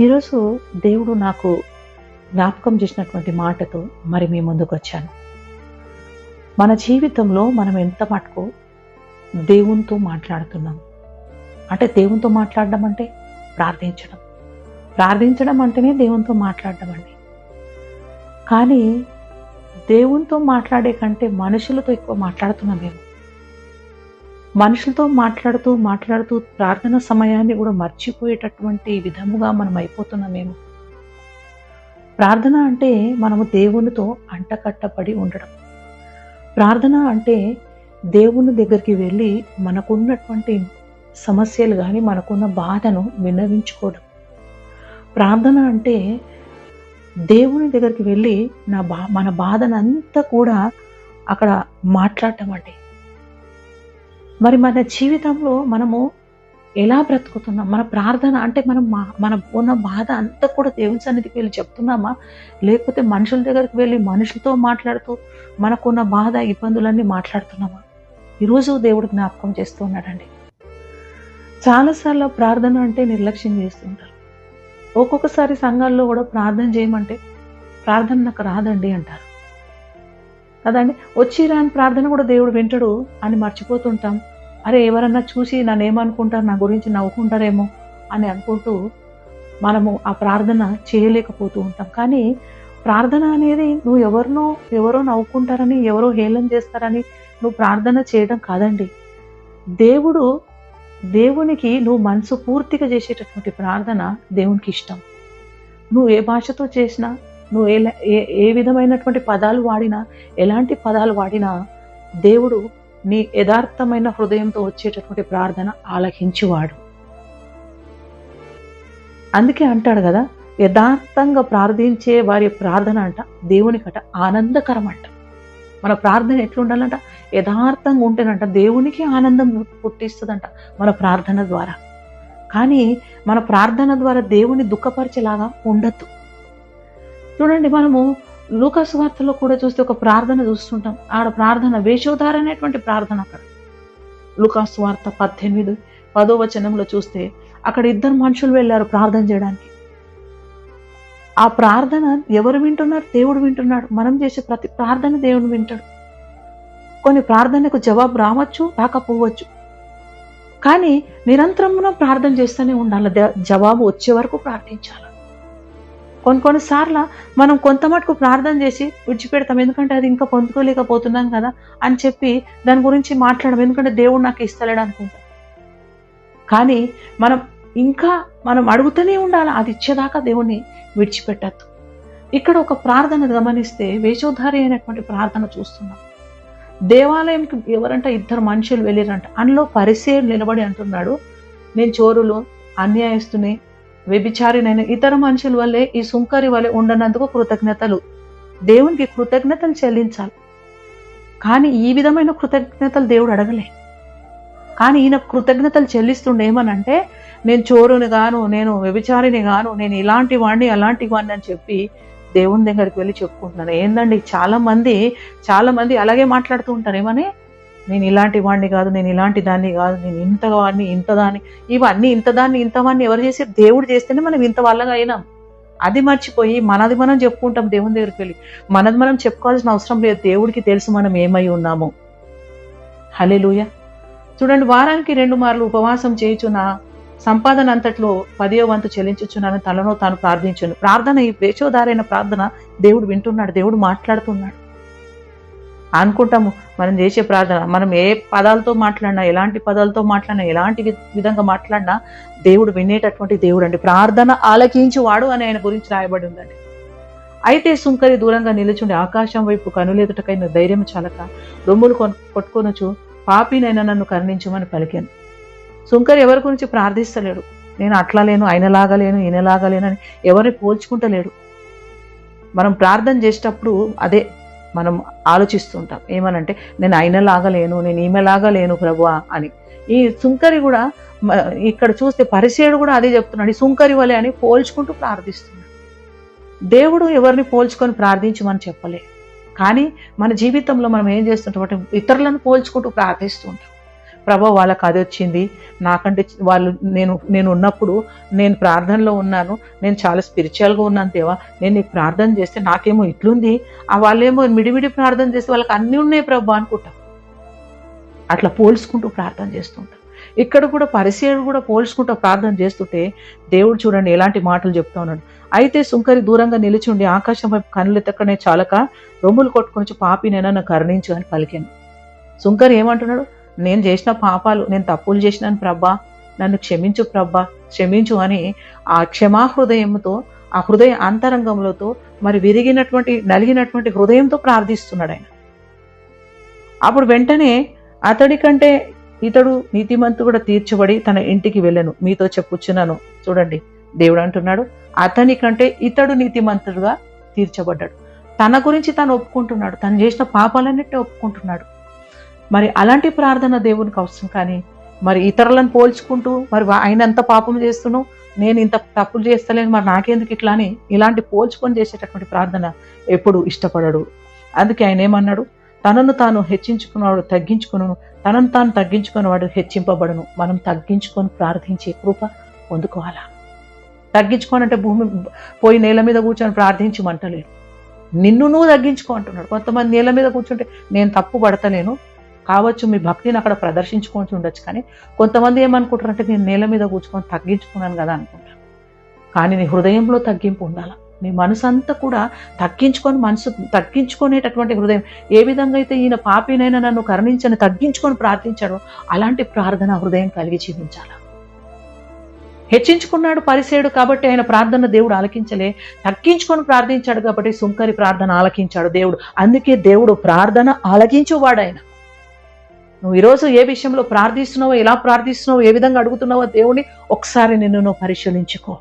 ఈరోజు దేవుడు నాకు జ్ఞాపకం చేసినటువంటి మాటతో మరి మీ ముందుకు వచ్చాను. మన జీవితంలో మనం ఎంత మటుకు దేవునితో మాట్లాడుతున్నాం? అంటే దేవునితో మాట్లాడడం అంటే ప్రార్థించడం. ప్రార్థించడం అంటేనే దేవునితో మాట్లాడడం అండి. కానీ దేవునితో మాట్లాడే కంటే మనుషులతో ఎక్కువ మాట్లాడుతున్నాం మేము. మనుషులతో మాట్లాడుతూ మాట్లాడుతూ ప్రార్థన సమయాన్ని కూడా మర్చిపోయేటటువంటి విధముగా మనం అయిపోతున్నామేమో ప్రార్థన అంటే మనము దేవునితో అంటకట్టబడి ఉండడం. ప్రార్థన అంటే దేవుని దగ్గరికి వెళ్ళి మనకున్నటువంటి సమస్యలు కానీ మనకున్న బాధను విన్నవించుకోవడం. ప్రార్థన అంటే దేవుని దగ్గరికి వెళ్ళి నా బా మన బాధనంతా కూడా అక్కడ మాట్లాడటం అండి. మరి మన జీవితంలో మనము ఎలా బ్రతుకుతున్నాం? మన ప్రార్థన అంటే మనం మన ఉన్న బాధ అంతా కూడా దేవుని సన్నిధికి వెళ్ళి చెప్తున్నామా? లేకపోతే మనుషుల దగ్గరికి వెళ్ళి మనుషులతో మాట్లాడుతూ మనకున్న బాధ ఇబ్బందులన్నీ మాట్లాడుతున్నామా? ఈరోజు దేవుడు జ్ఞాపకం చేస్తూ ఉన్నాడండి. చాలాసార్లు ప్రార్థన అంటే నిర్లక్ష్యం చేస్తుంటారు ఒక్కొక్కసారి సంఘాల్లో కూడా ప్రార్థన చేయమంటే ప్రార్థన నాకు రాదండి అంటారు. కదండి వచ్చిరాని ప్రార్థన కూడా దేవుడు వింటడు అని మర్చిపోతుంటాం. అరే ఎవరన్నా చూసి నన్ను ఏమనుకుంటారు నా గురించి నవ్వుకుంటారేమో అని అనుకుంటూ మనము ఆ ప్రార్థన చేయలేకపోతూ ఉంటాం. కానీ ప్రార్థన అనేది నువ్వు ఎవరినో ఎవరో నవ్వుకుంటారని ఎవరో హేళన చేస్తారని నువ్వు ప్రార్థన చేయడం కాదండి. దేవుడు దేవునికి నువ్వు మనసు పూర్తిగా చేసేటటువంటి ప్రార్థన దేవునికి ఇష్టం. నువ్వు ఏ భాషతో చేసినా నువ్వు ఏ ఏ ఏ విధమైనటువంటి పదాలు వాడినా ఎలాంటి పదాలు వాడినా దేవుడు నీ యథార్థమైన హృదయంతో వచ్చేటటువంటి ప్రార్థన ఆలకించువాడు. అందుకే అంటాడు కదా యథార్థంగా ప్రార్థించే వారి ప్రార్థన అంట దేవునికట ఆనందకరం అంట మన ప్రార్థన ఎట్లుండాలంట? యథార్థంగా ఉంటేనంట దేవునికి ఆనందం పుట్టిస్తుందంట మన ప్రార్థన ద్వారా. కానీ మన ప్రార్థన ద్వారా దేవుని దుఃఖపరిచేలాగా ఉండద్దు. చూడండి మనము లూకాసు వార్తలో కూడా చూస్తే ఒక ప్రార్థన చూస్తుంటాం. ఆడ ప్రార్థన వేషోధార అనేటువంటి ప్రార్థన అక్కడ. లూకాసు వార్త పద్దెనిమిది పదో వచనంలో చూస్తే అక్కడ ఇద్దరు మనుషులు వెళ్ళారు ప్రార్థన చేయడానికి. ఆ ప్రార్థన ఎవరు వింటున్నారు? దేవుడు వింటున్నాడు. మనం చేసే ప్రతి ప్రార్థన దేవుడు వింటాడు. కొన్ని ప్రార్థనకు జవాబు రావచ్చు రాకపోవచ్చు. కానీ నిరంతరం మనం ప్రార్థన చేస్తూనే ఉండాలి. జవాబు వచ్చే వరకు ప్రార్థించాలి. కొన్ని కొన్నిసార్లు మనం కొంత మటుకు ప్రార్థన చేసి విడిచిపెడతాం. ఎందుకంటే అది ఇంకా పొందుకోలేకపోతున్నాం కదా అని చెప్పి దాని గురించి మాట్లాడడం. ఎందుకంటే దేవుడు నాకు ఇస్తలేడు అనుకుంటాం. కానీ మనం ఇంకా మనం అడుగుతూనే ఉండాలి. అది ఇచ్చేదాకా దేవుణ్ణి విడిచిపెట్టద్దు. ఇక్కడ ఒక ప్రార్థన గమనిస్తే వేషోధారి అయినటువంటి ప్రార్థన చూస్తున్నాం. దేవాలయంకి ఎవరంటే? ఇద్దరు మనుషులు వెళ్ళిరంట. అందులో పరిసేయుడు నిలబడి అంటున్నాడు. నేను చోరులు అన్యాయస్తుని వ్యభిచారినైన ఇతర మనుషుల వల్లే ఈ సుంకరి వలె ఉండనందుకు కృతజ్ఞతలు. దేవునికి కృతజ్ఞతలు చెల్లించాలి. కానీ ఈ విధమైన కృతజ్ఞతలు దేవుడు అడగలే. కానీ ఈయన కృతజ్ఞతలు చెల్లిస్తుండే ఏమనంటే నేను చోరుని గాను నేను వ్యభిచారిని గాను నేను ఇలాంటి వాడిని అలాంటి వాడిని అని చెప్పి దేవుని దగ్గరికి వెళ్ళి చెప్పుకుంటున్నాను. ఏందండి? చాలా మంది చాలా మంది అలాగే మాట్లాడుతూ ఉంటారు. ఏమని? నేను ఇలాంటి వాడిని కాదు నేను ఇలాంటి దాన్ని కాదు నేను ఇంత వాడిని ఇంత దాన్ని. ఇవన్నీ ఇంత దాన్ని ఇంత వాడిని ఎవరు చేసి? దేవుడు చేస్తేనే మనం ఇంత వాళ్ళగా అయినాం. అది మర్చిపోయి మనది మనం చెప్పుకుంటాం దేవుని దగ్గరికి వెళ్ళి. మనది మనం చెప్పుకోవాల్సిన అవసరం లేదు. దేవుడికి తెలుసు మనం ఏమై ఉన్నాము. లూయ చూడండి వారానికి రెండు మార్లు ఉపవాసం చేయుచున్న సంపాదన అంతట్లో పదియో వంతు చెల్లించుచున్నాను తనలో తాను ప్రార్థించును. ప్రార్థన ఈ వేచోదారైన ప్రార్థన దేవుడు వింటున్నాడు దేవుడు మాట్లాడుతున్నాడు. అనుకుంటాము. మనం చేసే ప్రార్థన మనం ఏ పదాలతో మాట్లాడినా ఎలాంటి పదాలతో మాట్లాడినా ఎలాంటి విధంగా మాట్లాడినా దేవుడు వినేటటువంటి దేవుడు అండి ప్రార్థన ఆలకించువాడు అని ఆయన గురించి రాయబడి ఉందండి. అయితే సుంకరి దూరంగా నిలుచుండి ఆకాశం వైపు కనులేదుటకైన ధైర్యం చాలక రొమ్ములు కొన్- కొట్టుకొనొచ్చు పాపినైనా నన్ను కరుణించమని పలికాను. సుంకరి ఎవరి గురించి ప్రార్థిస్తలేడు. నేను అట్లా లేను ఆయనలాగా లేను ఈయనలాగా లేను అని ఎవరిని పోల్చుకుంటలేడు. మనం ప్రార్థన చేసేటప్పుడు అదే మనం ఆలోచిస్తుంటాం. ఏమనంటే నేను ఆయనలాగా లేను నేను ఈమెలాగా లేను ప్రభువా అని. ఈ సుంకరి కూడా ఇక్కడ చూస్తే పరిసేడు కూడా అదే చెప్తున్నాడు. ఈ సుంకరి వలె అని పోల్చుకుంటూ ప్రార్థిస్తున్నాడు. దేవుడు ఎవరిని పోల్చుకొని ప్రార్థించమని చెప్పలే. కానీ మన జీవితంలో మనం ఏం చేస్తుంటాం అంటే ఇతరులను పోల్చుకుంటూ ప్రార్థిస్తుంటాం. ప్రభా వాళ్ళకి అది వచ్చింది. నాకంటే వాళ్ళు నేను నేను ఉన్నప్పుడు నేను ప్రార్థనలో ఉన్నాను. నేను చాలా స్పిరిచువల్గా ఉన్నాను దేవా. నేను నీకు ప్రార్థన చేస్తే నాకేమో ఇట్లుంది. ఆ వాళ్ళేమో మిడిమిడి ప్రార్థన చేస్తే వాళ్ళకి అన్నీ ఉన్నాయి ప్రభా అనుకుంటాం. అట్లా పోల్చుకుంటూ ప్రార్థన చేస్తుంటాం. ఇక్కడ కూడా పరిచయం కూడా పోల్చుకుంటూ ప్రార్థన చేస్తుంటే దేవుడు చూడండి ఎలాంటి మాటలు చెప్తా ఉన్నాడు. అయితే సుంకరి దూరంగా నిలిచి ఉండి ఆకాశం వైపు కనులెత్తకనే చాలక రొమ్ములు కొట్టుకొని పాపినైనా నన్ను కరుణించు అని పలికాను. సుంకరి ఏమంటున్నాడు? నేను చేసిన పాపాలు నేను తప్పులు చేసినాను ప్రభా. నన్ను క్షమించు ప్రభా. క్షమించు అని ఆ క్షమా హృదయంతో ఆ హృదయ అంతరంగంలోతో మరి విరిగినటువంటి నలిగినటువంటి హృదయంతో ప్రార్థిస్తున్నాడు ఆయన. అప్పుడు వెంటనే అతడి కంటే ఇతడు నీతిమంతు కూడా తీర్చబడి తన ఇంటికి వెళ్ళను. మీతో చెప్పుచున్నాను. చూడండి దేవుడు అంటున్నాడు అతని కంటే ఇతడు నీతిమంతుడుగా తీర్చబడ్డాడు. తన గురించి తను ఒప్పుకుంటున్నాడు. తను చేసిన పాపాలన్నట్టే ఒప్పుకుంటున్నాడు. మరి అలాంటి ప్రార్థన దేవునికి అవసరం కానీ మరి ఇతరులను పోల్చుకుంటూ మరి ఆయన ఎంత పాపం చేస్తున్నావు నేను ఇంత తప్పులు చేస్తలేను మరి నాకెందుకు ఇట్లా అని ఇలాంటి పోల్చుకొని చేసేటటువంటి ప్రార్థన ఎప్పుడు ఇష్టపడడు. అందుకే ఆయన ఏమన్నాడు? తనను తాను హెచ్చించుకున్నవాడు తగ్గించుకును తనను తాను తగ్గించుకున్నవాడు హెచ్చింపబడును. మనం తగ్గించుకొని ప్రార్థించే కృప పొందుకోవాలా? తగ్గించుకోనంటే భూమి పోయి నేల మీద కూర్చొని ప్రార్థించమంటలేడు నిన్ను నువ్వు తగ్గించుకో అంటున్నాడు. కొంతమంది నేల మీద కూర్చుంటే నేను తప్పు పడతలేను కావచ్చు మీ భక్తిని అక్కడ ప్రదర్శించుకొని ఉండొచ్చు. కానీ కొంతమంది ఏమనుకుంటారంటే నేను నేల మీద కూర్చుకొని తగ్గించుకున్నాను కదా అనుకుంటాను కానీ నీ హృదయంలో తగ్గింపు ఉండాలి? నీ మనసు అంతా కూడా తగ్గించుకొని మనసు తగ్గించుకునేటటువంటి హృదయం. ఏ విధంగా అయితే ఈయన పాపినైనా నన్ను కరుణించని తగ్గించుకొని ప్రార్థించాడో అలాంటి ప్రార్థన హృదయం కలిగి జీవించాలి? హెచ్చించుకున్నాడు పరిసేడు కాబట్టి ఆయన ప్రార్థన దేవుడు ఆలకించలే. తగ్గించుకొని ప్రార్థించాడు కాబట్టి సుంకరి ప్రార్థన ఆలకించాడు దేవుడు. అందుకే దేవుడు ప్రార్థన ఆలకించువాడు ఆయన. నువ్వు ఈరోజు ఏ విషయంలో ప్రార్థిస్తున్నావో ఎలా ప్రార్థిస్తున్నావో ఏ విధంగా అడుగుతున్నావో దేవుని ఒకసారి నిన్ను నువ్వు పరిశీలించుకో.